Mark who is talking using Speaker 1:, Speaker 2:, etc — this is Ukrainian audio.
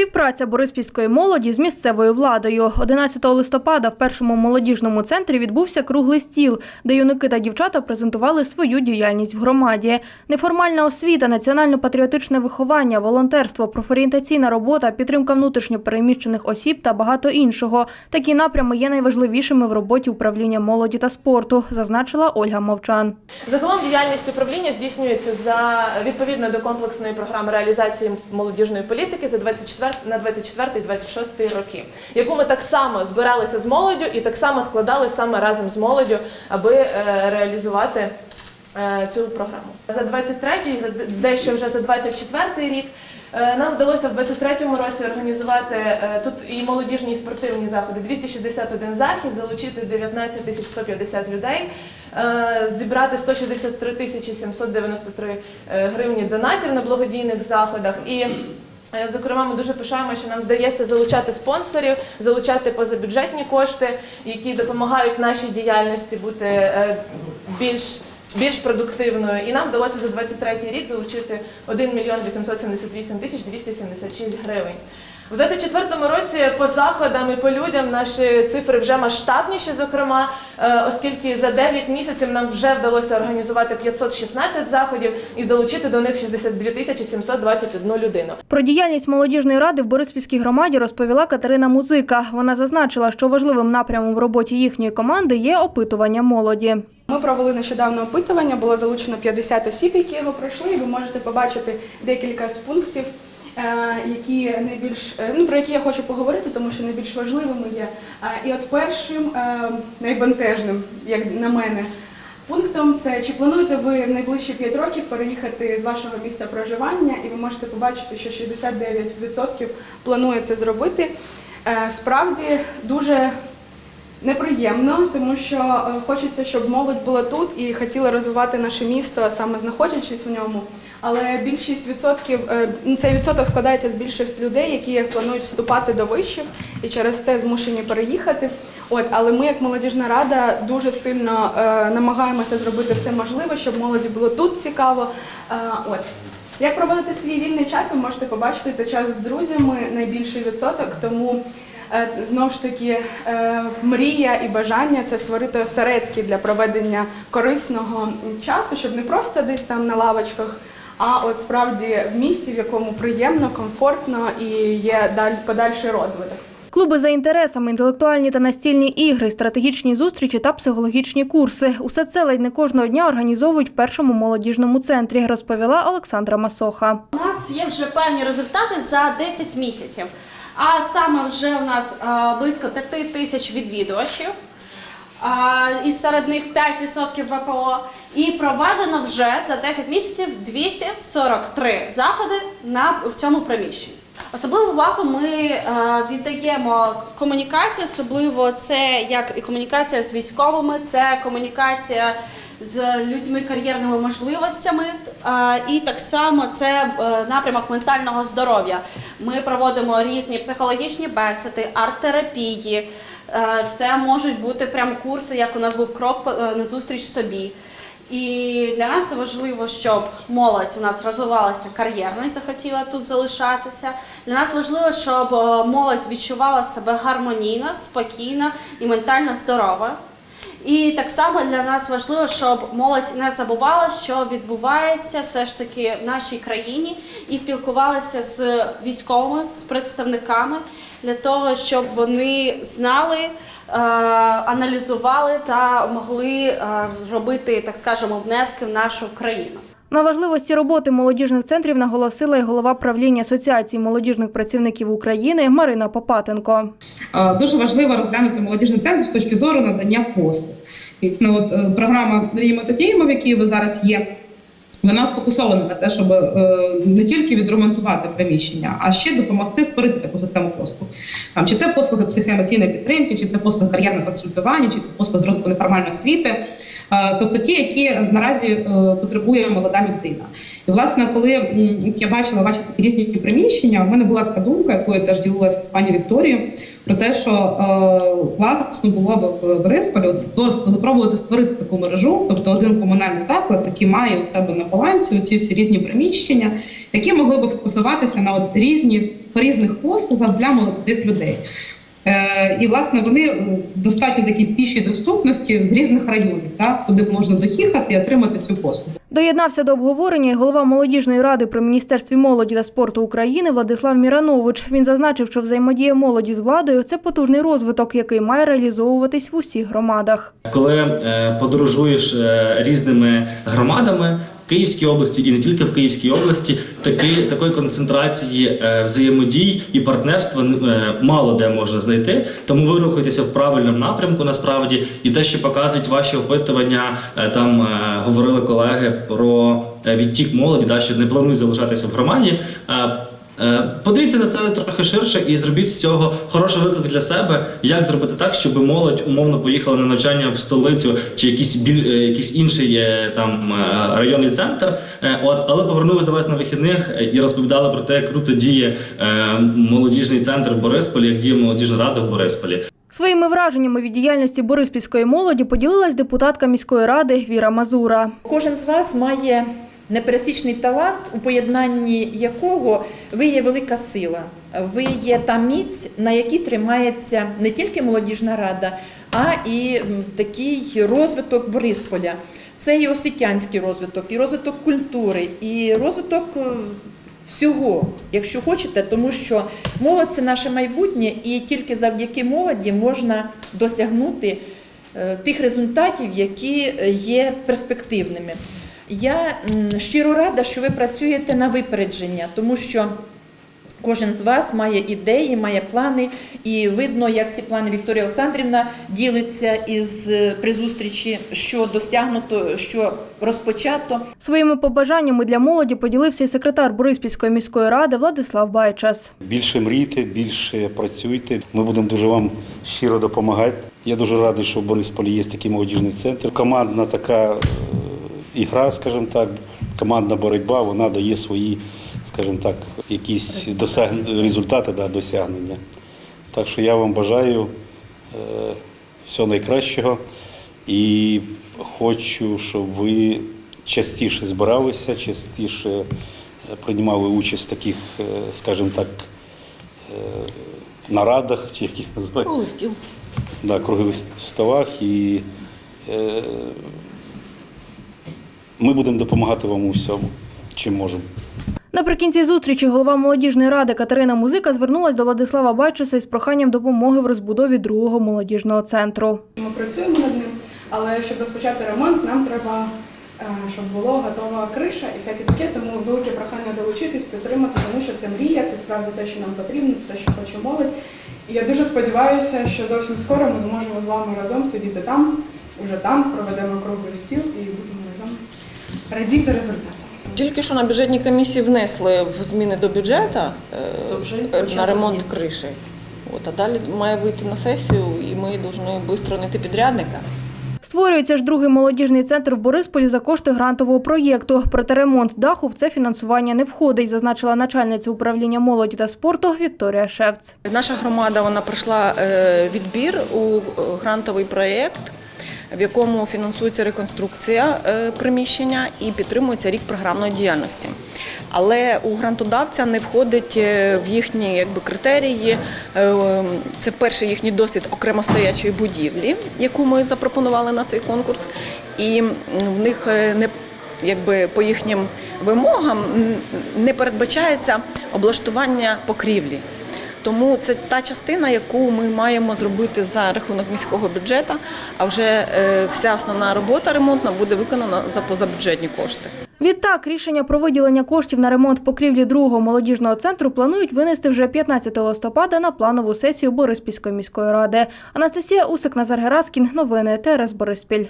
Speaker 1: Співпраця бориспільської молоді з місцевою владою. 11 листопада в першому молодіжному центрі відбувся круглий стіл, де юнаки та дівчата презентували свою діяльність в громаді. Неформальна освіта, національно-патріотичне виховання, волонтерство, профорієнтаційна робота, підтримка внутрішньо переміщених осіб та багато іншого. Такі напрями є найважливішими в роботі управління молоді та спорту, зазначила Ольга Мовчан.
Speaker 2: Загалом діяльність управління здійснюється за відповідно до комплексної програми реалізації молодіжної політики за 24 на 24-26 роки, яку ми так само збиралися з молоддю і так само складали саме разом з молоддю, аби е, реалізувати е, цю програму. За 23-й, за дещо вже за 24-й рік. е, Нам вдалося в 23-му році організувати тут і молодіжні і спортивні заходи. 261 захід, залучити 19 тисяч 150 людей, зібрати 163 тисячі 793 е, гривні донатів на благодійних заходах. І Зокрема, ми дуже пишаємо, що нам вдається залучати спонсорів, залучати позабюджетні кошти, які допомагають нашій діяльності бути е, більш, більш продуктивною. І нам вдалося за 23 рік залучити 1 мільйон 878 тисяч 276 гривень. У 24-му році по заходам і по людям наші цифри вже масштабніші, зокрема, е, оскільки за 9 місяців нам вже вдалося організувати 516 заходів і долучити до них 62 тисячі 721 людину.
Speaker 1: Про діяльність молодіжної ради в Бориспільській громаді розповіла Катерина Музика. Вона зазначила, що важливим напрямом в роботі їхньої команди є опитування молоді.
Speaker 3: Ми провели нещодавно опитування, було залучено 50 осіб, які його пройшли. і Ви можете побачити декілька з пунктів, які найбільш е, ну про які я хочу поговорити, тому що найбільш важливими є. Е, І от першим е, найбентежним, як на мене. Пунктом це чи плануєте ви в найближчі 5 років переїхати з вашого місця проживання, і ви можете побачити, що 69% планує це зробити. Е, Справді дуже Неприємно, тому що е, хочеться, щоб молодь була тут і хотіла розвивати наше місто, саме знаходячись в ньому. Але більшість відсотків е, ну, цей відсоток складається з більшості людей, які планують вступати до вишів і через це змушені переїхати. От, але ми, як молодіжна рада, дуже сильно е, намагаємося зробити все можливе, щоб молоді було тут цікаво. Е, от. Як проводити свій вільний час, ви можете побачити це час з друзями, найбільший відсоток, тому Е, Знову ж таки, е, мрія і бажання це створити осередки для проведення корисного часу, щоб не просто десь там на лавочках, а от справді в місті, в якому приємно, комфортно і є даль подальший розвиток.
Speaker 1: Клуби за інтересами, інтелектуальні та настільні ігри, стратегічні зустрічі та психологічні курси. Усе це ледь не кожного дня організовують в першому молодіжному центрі, розповіла Олександра Масоха.
Speaker 4: У нас є вже певні результати за 10 місяців. А саме вже у нас е, близько 5 тисяч відвідувачів, і серед них 5% ВПО. І проведено вже за 10 місяців 243 заходи на в цьому приміщенні. Особливу увагу ми е, віддаємо комунікації, особливо це як і комунікація з військовими, це комунікація з людьми кар'єрними можливостями, і так само це е, напрямок ментального здоров'я. Ми проводимо різні психологічні бесіди, арт-терапії. Е, Це можуть бути прям курси, як у нас був крок е, на зустріч собі. І для нас важливо, щоб молодь у нас розвивалася кар'єрно і захотіла тут залишатися. Для нас важливо, щоб молодь відчувала себе гармонійно, спокійно і ментально здорова. І так само для нас важливо, щоб молодь не забувала, що відбувається все ж таки в нашій країні, і спілкувалася з військовими, з представниками для того, щоб вони знали, е, аналізували та могли е, робити, так скажемо, внески в нашу країну.
Speaker 1: На важливості роботи молодіжних центрів наголосила й голова правління Асоціації молодіжних працівників України Марина Попатенко.
Speaker 5: Е, Дуже важливо розглянути молодіжний центр з точки зору надання послуг. Ну, от, е, програма Мріємо та діємо, в якій ви зараз є. Вона сфокусована на те, щоб е, не тільки відремонтувати приміщення, а ще допомогти створити таку систему послуг. Там чи це послуги психоемоційної підтримки, чи це послуги кар'єрного консультування, чи це послуги розвитку неформальної освіти. Е, тобто ті, які наразі е, потребує молода людина. І власне, коли я бачила ваші такі різні приміщення, у мене була така думка, якою я теж ділилася з пані Вікторією, про те, що е, класно було б в Борисполі от створити, спробувати створити таку мережу, тобто один комунальний заклад, який має у себе на балансі ці всі різні приміщення, які могли б фокусуватися на от різні по різних послугах для молодих людей. Е, і власне вони достатньо такі пішій доступності з різних районів, так куди можна доїхати і отримати цю послугу.
Speaker 1: Доєднався до обговорення і голова молодіжної ради при міністерстві молоді та спорту України Владислав Міранович. Він зазначив, що взаємодія молоді з владою це потужний розвиток, який має реалізовуватись в усіх громадах.
Speaker 6: Коли е, подорожуєш е, різними громадами Київській області і не тільки в Київській області, таки, такої концентрації е, взаємодій і партнерства е, мало де можна знайти. Тому ви рухаєтеся в правильному напрямку насправді, і те, що показують ваші опитування, е, там говорили колеги про відтік молоді, да, що не планують залишатися в громаді. Е, Подивіться на це трохи ширше і зробіть з цього хороший виклик для себе, як зробити так, щоб молодь умовно поїхала на навчання в столицю чи якийсь біль, е, якийсь інший там е, районний центр. От, але повернулись до вас на вихідних і розповідали про те, як круто діє молодіжний центр в Борисполі, як діє молодіжна рада в Борисполі.
Speaker 1: Своїми враженнями від діяльності бориспільської молоді поділилась депутатка міської ради Віра Мазура.
Speaker 7: Кожен з вас має непересічний талант, у поєднанні якого ви є велика сила. Ви є та міць, на якій тримається не тільки молодіжна рада, а і такий розвиток Борисполя. Це і освітянський розвиток, і розвиток культури, і розвиток е, всього, якщо хочете, тому що молодь це наше майбутнє, і тільки завдяки молоді можна досягнути е, тих результатів, які є перспективними. Я щиро рада, що ви працюєте на випередження, тому що кожен з вас має ідеї, має плани, і видно, як ці плани Вікторія Олександрівна ділиться із е, при зустрічі, що досягнуто, що розпочато.
Speaker 1: Своїми побажаннями для молоді поділився і секретар Бориспільської міської ради Владислав Байчас.
Speaker 8: Більше мрійте, більше працюйте. Ми будемо дуже вам щиро допомагати. Я дуже радий, що в Борисполі є такий молодіжний центр. Командна така ігра, скажімо так, командна боротьба, вона дає свої, скажімо так, якісь досяг... результати да, досягнення. Так що я вам бажаю е, всього найкращого і хочу, щоб ви частіше збиралися, частіше е, приймали участь в таких, е, скажімо так, е, нарадах, чи яких називають. Да, кругових столах. І е, ми будемо допомагати вам у всьому, чим можемо.
Speaker 1: Наприкінці зустрічі голова молодіжної ради Катерина Музика звернулась до Владислава Байчаса із проханням допомоги в розбудові другого молодіжного центру.
Speaker 3: Ми працюємо над ним, але щоб розпочати ремонт, нам треба, е, щоб була готова криша і всяке таке. Тому велике прохання долучитись, підтримати, тому що це мрія, це справді те, що нам потрібно, це те, що хоче молодь. І я дуже сподіваюся, що зовсім скоро ми зможемо з вами разом сидіти там, уже там, проведемо круглий стіл і будемо радіти результатам.
Speaker 9: Тільки що на бюджетній комісії внесли в зміни до бюджету е, на ремонт криші. От, а далі має вийти на сесію, і ми повинні швидко знайти підрядника.
Speaker 1: Створюється ж другий молодіжний центр в Борисполі за кошти грантового проєкту. Проте ремонт даху в це фінансування не входить, зазначила начальниця управління молоді та спорту Вікторія Шевц.
Speaker 9: Наша громада вона пройшла е, відбір у е, грантовий проєкт, в якому фінансується реконструкція е, приміщення і підтримується рік програмної діяльності. Але у грантодавця не входить е, в їхні якби, критерії. е, Це перший їхній досвід окремостоячої будівлі, яку ми запропонували на цей конкурс. І в них не якби по їхнім вимогам не передбачається облаштування покрівлі. Тому це та частина, яку ми маємо зробити за рахунок міського бюджету, а вже е, вся основна робота ремонтна буде виконана за позабюджетні кошти.
Speaker 1: Відтак, рішення про виділення коштів на ремонт покрівлі другого молодіжного центру планують винести вже 15 листопада на планову сесію Бориспільської міської ради. Анастасія Усик, Назар Гераскін. Новини ТРС Бориспіль.